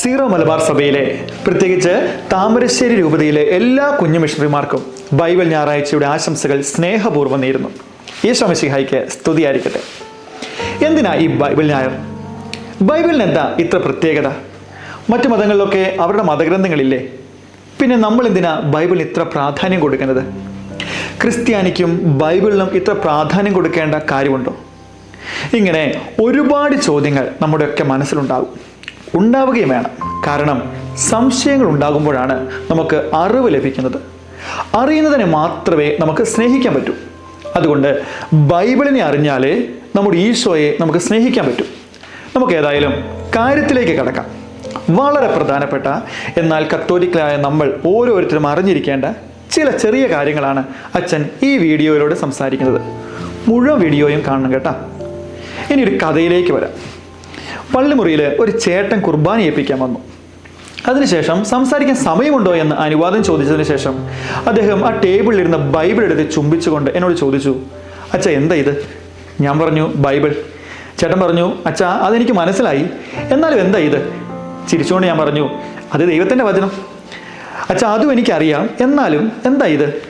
Zero Malabar സഭയിലെ പ്രത്യേകിച്ച് താമരശ്ശേരി രൂപതയിലെ എല്ലാ കുഞ്ഞു മിഷണറിമാർക്കും ബൈബിൾ ഞായറാഴ്ചയുടെ ആശംസകൾ സ്നേഹപൂർവം നേരുന്നു. ഈശോ മിശിഹായ്ക്ക് സ്തുതിയായിരിക്കട്ടെ. എന്തിനാ ഈ ബൈബിൾ ഞായർ? ബൈബിളിന് എന്താ ഇത്ര പ്രത്യേകത? മറ്റു മതങ്ങളിലൊക്കെ അവരുടെ മതഗ്രന്ഥങ്ങളില്ലേ? പിന്നെ നമ്മൾ എന്തിനാ ബൈബിളിന് ഇത്ര പ്രാധാന്യം കൊടുക്കുന്നത്? ക്രിസ്ത്യാനിക്കും ബൈബിളിനും ഇത്ര പ്രാധാന്യം കൊടുക്കേണ്ട കാര്യമുണ്ടോ? ഇങ്ങനെ ഒരുപാട് ചോദ്യങ്ങൾ നമ്മുടെയൊക്കെ മനസ്സിലുണ്ടാകും. ഉണ്ടാവുകയും വേണം. കാരണം സംശയങ്ങൾ ഉണ്ടാകുമ്പോഴാണ് നമുക്ക് അറിവ് ലഭിക്കുന്നത്. അറിയുന്നതിനെ മാത്രമേ നമുക്ക് സ്നേഹിക്കാൻ പറ്റൂ. അതുകൊണ്ട് ബൈബിളിനെ അറിഞ്ഞാലേ നമ്മുടെ ഈശോയെ നമുക്ക് സ്നേഹിക്കാൻ പറ്റൂ. നമുക്ക് ഏതായാലും കാര്യത്തിലേക്ക് കടക്കാം. വളരെ പ്രധാനപ്പെട്ട എന്നാൽ കത്തോലിക്കലായ നമ്മൾ ഓരോരുത്തരും അറിഞ്ഞിരിക്കേണ്ട ചില ചെറിയ കാര്യങ്ങളാണ് അച്ഛൻ ഈ വീഡിയോയിലൂടെ സംസാരിക്കുന്നത്. മുഴുവൻ വീഡിയോയും കാണണം കേട്ടോ. ഇനി ഒരു കഥയിലേക്ക് വരാം. പള്ളിമുറിയിൽ ഒരു ചേട്ടൻ കുർബാന ഏൽപ്പിക്കാൻ വന്നു. അതിനുശേഷം സംസാരിക്കാൻ സമയമുണ്ടോ എന്ന് അനുവാദം ചോദിച്ചതിന് ശേഷം അദ്ദേഹം ആ ടേബിളിൽ ഇരുന്ന ബൈബിൾ എടുത്ത് ചുംബിച്ചുകൊണ്ട് എന്നോട് ചോദിച്ചു അച്ഛ എന്താ ഇത്? ഞാൻ പറഞ്ഞു ബൈബിൾ. ചേട്ടൻ പറഞ്ഞു അച്ഛ അതെനിക്ക് മനസ്സിലായി. എന്നാലും എന്താ ഇത്? ചിരിച്ചുകൊണ്ട് ഞാൻ പറഞ്ഞു അത് ദൈവത്തിന്റെ വചനം. അച്ഛ അതും എനിക്കറിയാം. എന്നാലും എന്താ ഇത്?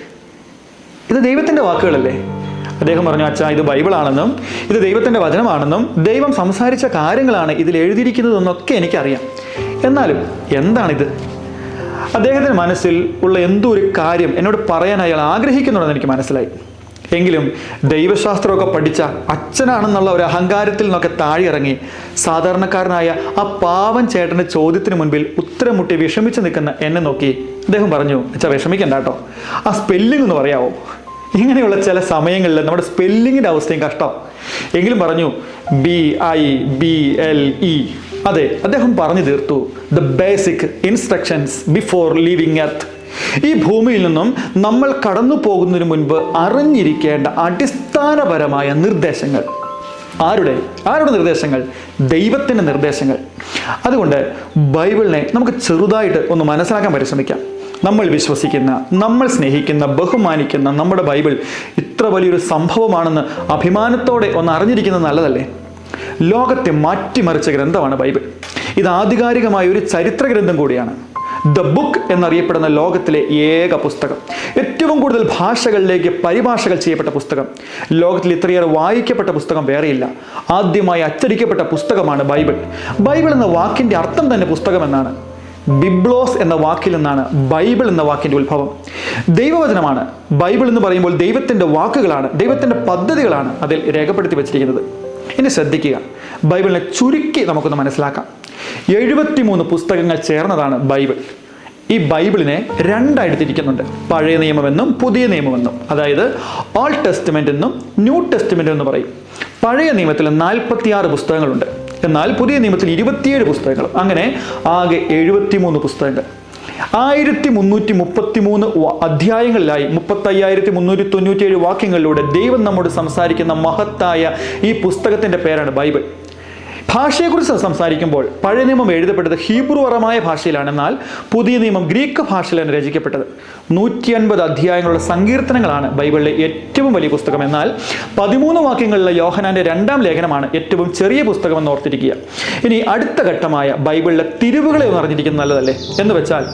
ഇത് ദൈവത്തിന്റെ വാക്കുകളല്ലേ? അദ്ദേഹം പറഞ്ഞു അച്ഛാ ഇത് ബൈബിളാണെന്നും ഇത് ദൈവത്തിന്റെ വചനമാണെന്നും ദൈവം സംസാരിച്ച കാര്യങ്ങളാണ് ഇതിൽ എഴുതിയിരിക്കുന്നതെന്നൊക്കെ എനിക്കറിയാം. എന്നാലും എന്താണിത്? അദ്ദേഹത്തിന്റെ മനസ്സിൽ ഉള്ള എന്തോ ഒരു കാര്യം എന്നോട് പറയാൻ അയാൾ ആഗ്രഹിക്കുന്നുണ്ടെന്ന് എനിക്ക് മനസ്സിലായി. എങ്കിലും ദൈവശാസ്ത്രമൊക്കെ പഠിച്ച അച്ഛനാണെന്നുള്ള ഒരു അഹങ്കാരത്തിൽ നിന്നൊക്കെ താഴെയിറങ്ങി സാധാരണക്കാരനായ ആ പാവൻ ചേട്ടന്റെ ചോദ്യത്തിന് മുൻപിൽ ഉത്തരം മുട്ടി വിഷമിച്ച് നിൽക്കുന്ന എന്നെ നോക്കി. അദ്ദേഹം പറഞ്ഞു അച്ഛാ വിഷമിക്കണ്ട കേട്ടോ. ആ സ്പെല്ലിംഗ് ഒന്ന് പറയാവോ? ഇങ്ങനെയുള്ള ചില സമയങ്ങളിൽ നമ്മുടെ സ്പെല്ലിങ്ങിന്റെ അവസ്ഥയും കഷ്ടം. എങ്കിലും പറഞ്ഞു B I B L E അതെ അദ്ദേഹം പറഞ്ഞു തീർത്തു the basic instructions before leaving earth ഈ ഭൂമിയിൽ നിന്നും നമ്മൾ കടന്നു പോകുന്നതിന് മുൻപ് അറിഞ്ഞിരിക്കേണ്ട അടിസ്ഥാനപരമായ നിർദ്ദേശങ്ങൾ. ആരുടെ? ആരുടെ നിർദ്ദേശങ്ങൾ? ദൈവത്തിന്റെ നിർദ്ദേശങ്ങൾ. അതുകൊണ്ട് ബൈബിളിനെ നമുക്ക് ചെറുതായിട്ട് ഒന്ന് മനസ്സിലാക്കാൻ പരിശ്രമിക്കാം. നമ്മൾ വിശ്വസിക്കുന്ന നമ്മൾ സ്നേഹിക്കുന്ന ബഹുമാനിക്കുന്ന നമ്മുടെ ബൈബിൾ ഇത്ര വലിയൊരു സംഭവമാണെന്ന് അഭിമാനത്തോടെ ഒന്ന് അറിഞ്ഞിരിക്കുന്നത് നല്ലതല്ലേ? ലോകത്തെ മാറ്റിമറിച്ച ഗ്രന്ഥമാണ് ബൈബിൾ. ഇത് ആധികാരികമായ ഒരു ചരിത്ര ഗ്രന്ഥം കൂടിയാണ്. ദ ബുക്ക് എന്നറിയപ്പെടുന്ന ലോകത്തിലെ ഏക പുസ്തകം. ഏറ്റവും കൂടുതൽ ഭാഷകളിലേക്ക് പരിഭാഷകൾ ചെയ്യപ്പെട്ട പുസ്തകം. ലോകത്തിൽ ഇത്രയേറെ വായിക്കപ്പെട്ട പുസ്തകം വേറെയില്ല. ആദ്യമായി അച്ചടിക്കപ്പെട്ട പുസ്തകമാണ് ബൈബിൾ. ബൈബിൾ എന്ന വാക്കിന്റെ അർത്ഥം തന്നെ പുസ്തകം എന്നാണ് ബിബ്ലോസ് എന്ന വാക്കിൽ നിന്നാണ് ബൈബിൾ എന്ന വാക്കിന്റെ ഉത്ഭവം. ദൈവവചനമാണ്. ബൈബിൾ എന്ന് പറയുമ്പോൾ ദൈവത്തിന്റെ വാക്കുകളാണ് ദൈവത്തിന്റെ പദ്ധതികളാണ് അതിൽ രേഖപ്പെടുത്തി വച്ചിരിക്കുന്നത്. ഇനി ശ്രദ്ധിക്കുക. ബൈബിളിനെ ചുരുക്കി നമുക്കൊന്ന് മനസ്സിലാക്കാം. എഴുപത്തിമൂന്ന് പുസ്തകങ്ങൾ ചേർന്നതാണ് ബൈബിൾ. ഈ ബൈബിളിനെ രണ്ടായിട്ട് തിരിക്കുന്നുണ്ട് പഴയ നിയമമെന്നും പുതിയ നിയമമെന്നും. അതായത് ഓൾ ടെസ്റ്റ്മെന്റ് എന്നും ന്യൂ ടെസ്റ്റ്മെന്റ് എന്ന് പറയും. പഴയ നിയമത്തിൽ നാൽപ്പത്തിയാറ് പുസ്തകങ്ങളുണ്ട്. എന്നാൽ പുതിയ നിയമത്തിൽ ഇരുപത്തിയേഴ് പുസ്തകങ്ങൾ അങ്ങനെ ആകെ എഴുപത്തിമൂന്ന് പുസ്തകങ്ങൾ. ആയിരത്തി മുന്നൂറ്റി മുപ്പത്തി മൂന്ന് അധ്യായങ്ങളിലായി മുപ്പത്തയ്യായിരത്തി മുന്നൂറ്റി തൊണ്ണൂറ്റിയേഴ് വാക്യങ്ങളിലൂടെ ദൈവം നമ്മോട് സംസാരിക്കുന്ന മഹത്തായ ഈ പുസ്തകത്തിന്റെ പേരാണ് ബൈബിൾ. ഭാഷയെക്കുറിച്ച് സംസാരിക്കുമ്പോൾ പഴയ നിയമം എഴുതപ്പെട്ടത് ഹീബ്രുവറമായ ഭാഷയിലാണ് എന്നാൽ പുതിയ നിയമം ഗ്രീക്ക് ഭാഷയിലാണ് രചിക്കപ്പെട്ടത്. നൂറ്റി അൻപത് അധ്യായങ്ങളുള്ള സങ്കീർത്തനങ്ങളാണ് ബൈബിളിലെ ഏറ്റവും വലിയ പുസ്തകം. എന്നാൽ പതിമൂന്ന് വാക്യങ്ങളിലെ യോഹനാന്റെ രണ്ടാം ലേഖനമാണ് ഏറ്റവും ചെറിയ പുസ്തകം എന്ന് ഓർത്തിരിക്കുക. ഇനി അടുത്ത ഘട്ടമായ ബൈബിളിലെ തിരിവുകളെ ഒന്ന് അറിഞ്ഞിരിക്കുന്നത് നല്ലതല്ലേ? എന്ന് വെച്ചാൽ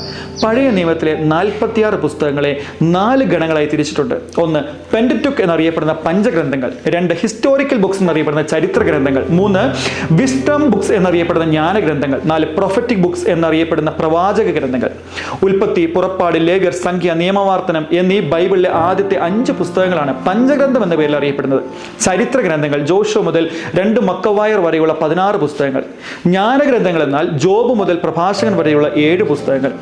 പഴയ നിയമത്തിലെ നാൽപ്പത്തിയാറ് പുസ്തകങ്ങളെ നാല് ഗണങ്ങളായി തിരിച്ചിട്ടുണ്ട്. ഒന്ന് പെൻഡറ്റുക്ക് എന്നറിയപ്പെടുന്ന പഞ്ചഗ്രന്ഥങ്ങൾ രണ്ട് ഹിസ്റ്റോറിക്കൽ ബുക്സ് എന്നറിയപ്പെടുന്ന ചരിത്ര ഗ്രന്ഥങ്ങൾ മൂന്ന് വിസ്റ്റം ബുക്സ് എന്നറിയപ്പെടുന്ന ജ്ഞാനഗ്രന്ഥങ്ങൾ നാല് പ്രൊഫറ്റിക് ബുക്സ് എന്നറിയപ്പെടുന്ന പ്രവാചക ഗ്രന്ഥങ്ങൾ ഉൽപ്പത്തി പുറപ്പാട് ലേഖർ സംഖ്യ നിയമവാർത്തനം എന്നീ ബൈബിളിലെ ആദ്യത്തെ അഞ്ച് പുസ്തകങ്ങളാണ് പഞ്ചഗ്രന്ഥം എന്ന പേരിൽ അറിയപ്പെടുന്നത്. ചരിത്ര ഗ്രന്ഥങ്ങൾ ജോഷോ മുതൽ രണ്ട് മക്കവായർ വരെയുള്ള പതിനാറ് പുസ്തകങ്ങൾ. ജ്ഞാനഗ്രന്ഥങ്ങൾ എന്നാൽ ജോബ് മുതൽ പ്രഭാഷകൻ വരെയുള്ള ഏഴ് പുസ്തകങ്ങൾ.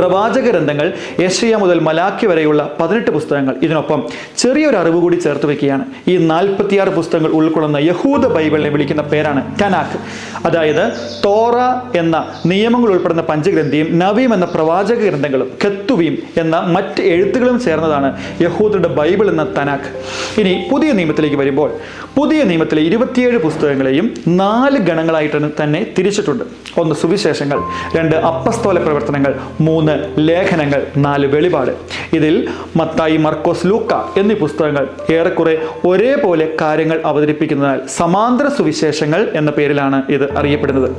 പ്രവാചക ഗ്രന്ഥങ്ങൾ ഏഷ്യ മുതൽ മലാക്കി വരെയുള്ള പതിനെട്ട് പുസ്തകങ്ങൾ ഇതിനൊപ്പം ചെറിയൊരു അറിവ് കൂടി ചേർത്ത് വെക്കുകയാണ് ഈ നാൽപ്പത്തിയാറ് പുസ്തകങ്ങൾ ഉൾക്കൊള്ളുന്ന യഹൂദ ബൈബിളിനെ വിളിക്കുന്ന പേരാണ് കനാക്ക് അതായത് തോറ എന്ന നിയമങ്ങൾ ഉൾപ്പെടുന്ന പഞ്ചഗ്രന്ഥിയും നവീം എന്ന പ്രവാചക ഗ്രന്ഥങ്ങളും കെത്തുവീം എന്ന മറ്റ് എഴുത്തുകളും ചേർന്നതാണ് യഹൂദരുടെ ബൈബിൾ എന്ന തനാക്ക് ഇനി പുതിയ നിയമത്തിലേക്ക് വരുമ്പോൾ പുതിയ നിയമത്തിലെ ഇരുപത്തിയേഴ് പുസ്തകങ്ങളെയും നാല് ഗണങ്ങളായിട്ട് തന്നെ തിരിച്ചിട്ടുണ്ട്. ഒന്ന് സുവിശേഷങ്ങൾ രണ്ട് അപ്പസ്തോല പ്രവർത്തനങ്ങൾ മൂന്ന് ലേഖനങ്ങൾ നാല് വെളിപാട്. ഇതിൽ മത്തായി മർക്കോസ് ലൂക്ക എന്നീ പുസ്തകങ്ങൾ. ഏറെക്കുറെ ഒരേപോലെ കാര്യങ്ങൾ അവതരിപ്പിക്കുന്നതിനാൽ സമാന്തര സുവിശേഷങ്ങൾ എന്ന പേരിലാണ് ഇത് അറിയപ്പെടുന്നത്.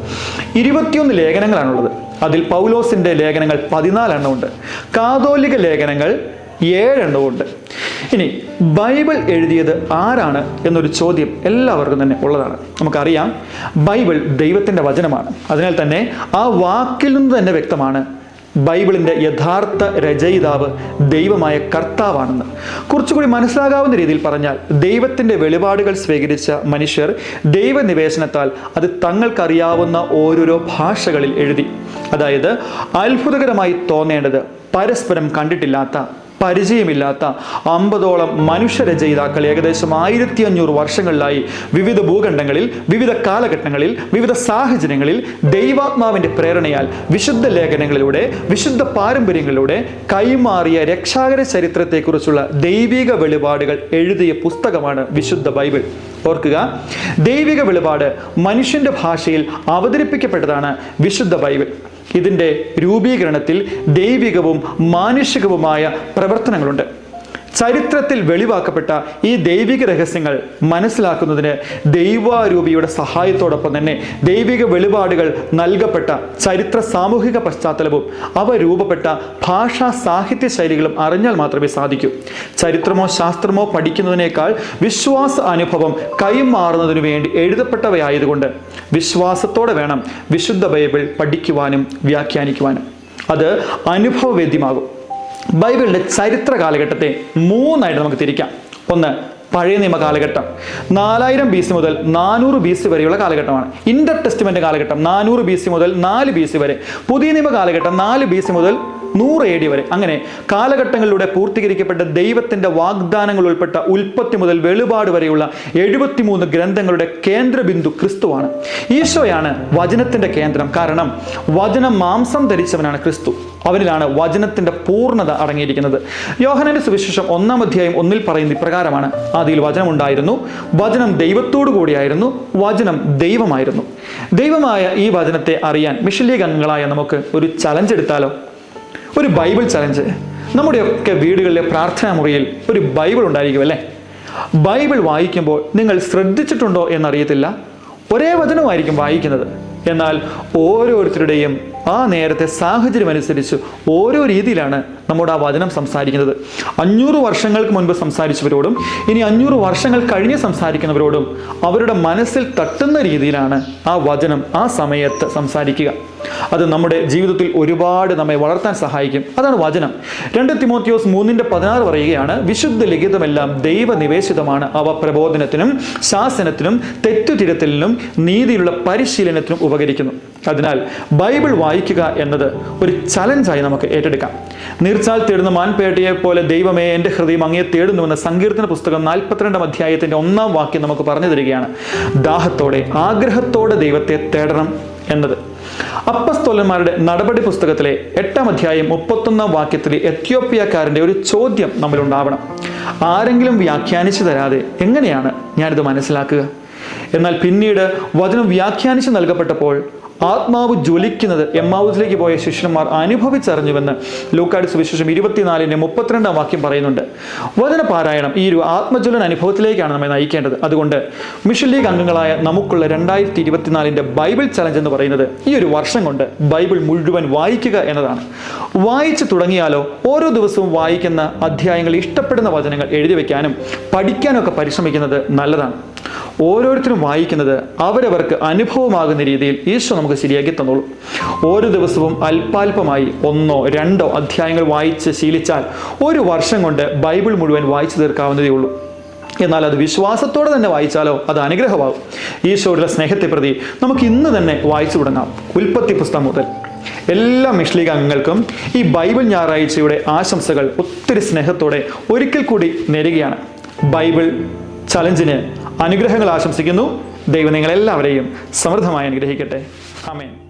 ഇരുപത്തിയൊന്ന് ലേഖനങ്ങളാണുള്ളത്. അതിൽ പൗലോസിന്റെ ലേഖനങ്ങൾ പതിനാലെണ്ണമുണ്ട് കാതോലിക ലേഖനങ്ങൾ ഏഴെണ്ണമുണ്ട് ഇനി ബൈബിൾ എഴുതിയത് ആരാണ് എന്നൊരു ചോദ്യം എല്ലാവർക്കും തന്നെ ഉള്ളതാണ്. നമുക്കറിയാം ബൈബിൾ ദൈവത്തിന്റെ വചനമാണ്. അതിനാൽ തന്നെ ആ വാക്കിൽ നിന്ന് തന്നെ വ്യക്തമാണ് ബൈബിളിന്റെ യഥാർത്ഥ രചയിതാവ് ദൈവമായ കർത്താവാണെന്ന്. കുറച്ചുകൂടി മനസ്സിലാകാവുന്ന രീതിയിൽ പറഞ്ഞാൽ ദൈവത്തിന്റെ വെളിപാടുകൾ സ്വീകരിച്ച മനുഷ്യർ ദൈവനിവേശനത്താൽ അത് തങ്ങൾക്കറിയാവുന്ന ഓരോരോ ഭാഷകളിൽ എഴുതി. അതായത് അത്ഭുതകരമായി തോന്നേണ്ടത് പരസ്പരം കണ്ടിട്ടില്ലാത്ത പരിചയമില്ലാത്ത അമ്പതോളം മനുഷ്യരചയിതാക്കൾ ഏകദേശം ആയിരത്തി അഞ്ഞൂറ് വർഷങ്ങളിലായി വിവിധ ഭൂഖണ്ഡങ്ങളിൽ വിവിധ കാലഘട്ടങ്ങളിൽ വിവിധ സാഹചര്യങ്ങളിൽ ദൈവാത്മാവിന്റെ പ്രേരണയാൽ വിശുദ്ധ ലേഖനങ്ങളിലൂടെ വിശുദ്ധ പാരമ്പര്യങ്ങളിലൂടെ കൈമാറിയ രക്ഷാകര ചരിത്രത്തെക്കുറിച്ചുള്ള ദൈവിക വെളിപാടുകൾ എഴുതിയ പുസ്തകമാണ് വിശുദ്ധ ബൈബിൾ. ഓർക്കുക ദൈവിക വെളിപാട് മനുഷ്യന്റെ ഭാഷയിൽ അവതരിപ്പിക്കപ്പെട്ടതാണ് വിശുദ്ധ ബൈബിൾ. ഇതിന്റെ രൂപീകരണത്തിൽ ദൈവികവും മാനുഷികവുമായ പ്രവർത്തനങ്ങളുണ്ട്. ചരിത്രത്തിൽ വെളിവാക്കപ്പെട്ട ഈ ദൈവിക രഹസ്യങ്ങൾ മനസ്സിലാക്കുന്നതിന് ദൈവാരൂപിയുടെ സഹായത്തോടൊപ്പം തന്നെ ദൈവിക വെളിപാടുകൾ നൽകപ്പെട്ട ചരിത്ര സാമൂഹിക പശ്ചാത്തലവും അവ രൂപപ്പെട്ട ഭാഷാ സാഹിത്യ ശൈലികളും അറിഞ്ഞാൽ മാത്രമേ സാധിക്കൂ. ചരിത്രമോ ശാസ്ത്രമോ പഠിക്കുന്നതിനേക്കാൾ വിശ്വാസ അനുഭവം കൈമാറുന്നതിനു വേണ്ടി എഴുതപ്പെട്ടവയായതുകൊണ്ട് വിശ്വാസത്തോടെ വേണം വിശുദ്ധ ബൈബിൾ പഠിക്കുവാനും വ്യാഖ്യാനിക്കുവാനും. അത് അനുഭവവേദ്യമാകും. ബൈബിളിന്റെ ചരിത്ര കാലഘട്ടത്തെ മൂന്നായിട്ട് നമുക്ക് തിരിക്കാം. ഒന്ന് പഴയ നിയമ കാലഘട്ടം. നാലായിരം ബി സി മുതൽ നാനൂറ് ബി സി വരെയുള്ള കാലഘട്ടമാണ്. ഇന്റർ ടെസ്റ്റ്മെന്റ് കാലഘട്ടം നാനൂറ് ബി സി മുതൽ നാല് ബി സി വരെ. പുതിയ നിയമ കാലഘട്ടം നാല് ബി സി മുതൽ നൂറ് എ ഡി വരെ. അങ്ങനെ കാലഘട്ടങ്ങളിലൂടെ പൂർത്തീകരിക്കപ്പെട്ട ദൈവത്തിന്റെ വാഗ്ദാനങ്ങൾ ഉൾപ്പെട്ട ഉൽപ്പത്തി മുതൽ വെളിപാട് വരെയുള്ള എഴുപത്തിമൂന്ന് ഗ്രന്ഥങ്ങളുടെ കേന്ദ്രബിന്ദു ക്രിസ്തുവാണ്. ഈശോയാണ് വചനത്തിന്റെ കേന്ദ്രം. കാരണം വചനം മാംസം ധരിച്ചവനാണ് ക്രിസ്തു. അവനിലാണ് വചനത്തിന്റെ പൂർണത അടങ്ങിയിരിക്കുന്നത്. യോഹനന്റെ സുവിശേഷം ഒന്നാം അധ്യായം ഒന്നിൽ പറയുന്ന ഇപ്രകാരമാണ്. ആദിയിൽ വചനം ഉണ്ടായിരുന്നു വചനം ദൈവത്തോടു കൂടിയായിരുന്നു വചനം ദൈവമായിരുന്നു. ദൈവമായ ഈ വചനത്തെ അറിയാൻ മിഷലീഗ് അംഗങ്ങളായ നമുക്ക് ഒരു ചലഞ്ച് എടുത്താലോ? ഒരു ബൈബിൾ ചലഞ്ച്. നമ്മുടെയൊക്കെ വീടുകളിലെ പ്രാർത്ഥനാ മുറിയിൽ ഒരു ബൈബിൾ ഉണ്ടായിരിക്കും അല്ലേ? ബൈബിൾ വായിക്കുമ്പോൾ നിങ്ങൾ ശ്രദ്ധിച്ചിട്ടുണ്ടോ എന്നറിയത്തില്ല. ഒരേ വചനമായിരിക്കും വായിക്കുന്നത്. എന്നാൽ ഓരോരുത്തരുടെയും ആ നേരത്തെ സാഹചര്യം അനുസരിച്ച് ഓരോ രീതിയിലാണ് നമ്മുടെ ആ വചനം സംസാരിക്കുന്നത്. അഞ്ഞൂറ് വർഷങ്ങൾക്ക് മുൻപ് സംസാരിച്ചവരോടും ഇനി അഞ്ഞൂറ് വർഷങ്ങൾ കഴിഞ്ഞ് സംസാരിക്കുന്നവരോടും അവരുടെ മനസ്സിൽ തട്ടുന്ന രീതിയിലാണ് ആ വചനം ആ സമയത്ത് സംസാരിക്കുക. അത് നമ്മുടെ ജീവിതത്തിൽ ഒരുപാട് നമ്മെ വളർത്താൻ സഹായിക്കും. അതാണ് വചനം. രണ്ട് തിമോത്തിയോസ് മൂന്നിന്റെ പതിനാറ് പറയുകയാണ് വിശുദ്ധ ലിഖിതമെല്ലാം ദൈവനിവേശിതമാണ്. അവ പ്രബോധനത്തിനും ശാസനത്തിനും തെറ്റുതിരുത്തലിനും നീതിയുള്ള പരിശീലനത്തിനും ഉപകരിക്കുന്നു. അതിനാൽ ബൈബിൾ വായിക്കുക എന്നത് ഒരു ചലഞ്ചായി നമുക്ക് ഏറ്റെടുക്കാം. നീർച്ചാൽ തേടുന്ന മാൻപേട്ടയെ പോലെ ദൈവമേ എന്റെ ഹൃദയം അങ്ങേ തേടുന്നുവെന്ന സങ്കീർത്തന പുസ്തകം നാൽപ്പത്തിരണ്ടാം അധ്യായത്തിന്റെ ഒന്നാം വാക്യം നമുക്ക് പറഞ്ഞു തരികയാണ്. ദാഹത്തോടെ ആഗ്രഹത്തോടെ ദൈവത്തെ തേടണം എന്നത്. അപ്പസ്തോലന്മാരുടെ നടപടി പുസ്തകത്തിലെ എട്ടാം അധ്യായം മുപ്പത്തൊന്നാം വാക്യത്തിലെ എത്യോപ്യക്കാരന്റെ ഒരു ചോദ്യം നമ്മളുണ്ടാവണം ആരെങ്കിലും വ്യാഖ്യാനിച്ചു തരാതെ എങ്ങനെയാണ് ഞാനിത് മനസ്സിലാക്കുക? എന്നാൽ പിന്നീട് വചനം വ്യാഖ്യാനിച്ച് നൽകപ്പെട്ടപ്പോൾ ആത്മാവ് ജ്വലിക്കുന്നത് എമ്മാവൂസിലേക്ക് പോയ ശിഷ്യന്മാർ അനുഭവിച്ചറിഞ്ഞുവെന്ന് ലൂക്കാട് സുവിശേഷം ഇരുപത്തിനാലിന്റെ മുപ്പത്തിരണ്ടാം വാക്യം പറയുന്നുണ്ട്. വചന പാരായണം ഈ ഒരു ആത്മജ്വലൻ അനുഭവത്തിലേക്കാണ് നമ്മെ നയിക്കേണ്ടത്. അതുകൊണ്ട് മിഷൻ ലീഗ് അംഗങ്ങളായ നമുക്കുള്ള രണ്ടായിരത്തി ഇരുപത്തിനാലിന്റെ ബൈബിൾ ചലഞ്ച് എന്ന് പറയുന്നത് ഈ ഒരു വർഷം കൊണ്ട് ബൈബിൾ മുഴുവൻ വായിക്കുക എന്നതാണ്. വായിച്ചു തുടങ്ങിയാലോ ഓരോ ദിവസവും വായിക്കുന്ന അധ്യായങ്ങൾ ഇഷ്ടപ്പെടുന്ന വചനങ്ങൾ എഴുതി വയ്ക്കാനും പഠിക്കാനും ഒക്കെ പരിശ്രമിക്കുന്നത് നല്ലതാണ്. ഓരോരുത്തരും വായിക്കുന്നത് അവരവർക്ക് അനുഭവമാകുന്ന രീതിയിൽ ഈശോ നമുക്ക് ശരിയാക്കി തന്നോളൂ. ഓരോ ദിവസവും അല്പാൽപമായി ഒന്നോ രണ്ടോ അധ്യായങ്ങൾ വായിച്ച് ശീലിച്ചാൽ ഒരു വർഷം കൊണ്ട് ബൈബിൾ മുഴുവൻ വായിച്ചു തീർക്കാവുന്നതേ ഉള്ളൂ. എന്നാൽ അത് വിശ്വാസത്തോടെ തന്നെ വായിച്ചാലോ അത് അനുഗ്രഹമാകും. ഈശോയുടെ സ്നേഹത്തെ പ്രതി നമുക്ക് ഇന്ന് തന്നെ വായിച്ചു തുടങ്ങാം. ഉൽപ്പത്തി പുസ്തകം മുതൽ. എല്ലാ മിഷ്ലിക അംഗങ്ങൾക്കും ഈ ബൈബിൾ ഞായറാഴ്ചയുടെ ആശംസകൾ ഒത്തിരി സ്നേഹത്തോടെ ഒരിക്കൽ കൂടി നേരുകയാണ്. ബൈബിൾ ചലഞ്ചിന് അനുഗ്രഹങ്ങൾ ആശംസിക്കുന്നു. ദൈവം നിങ്ങളെല്ലാവരെയും സമൃദ്ധമായി അനുഗ്രഹിക്കട്ടെ. ആമേൻ.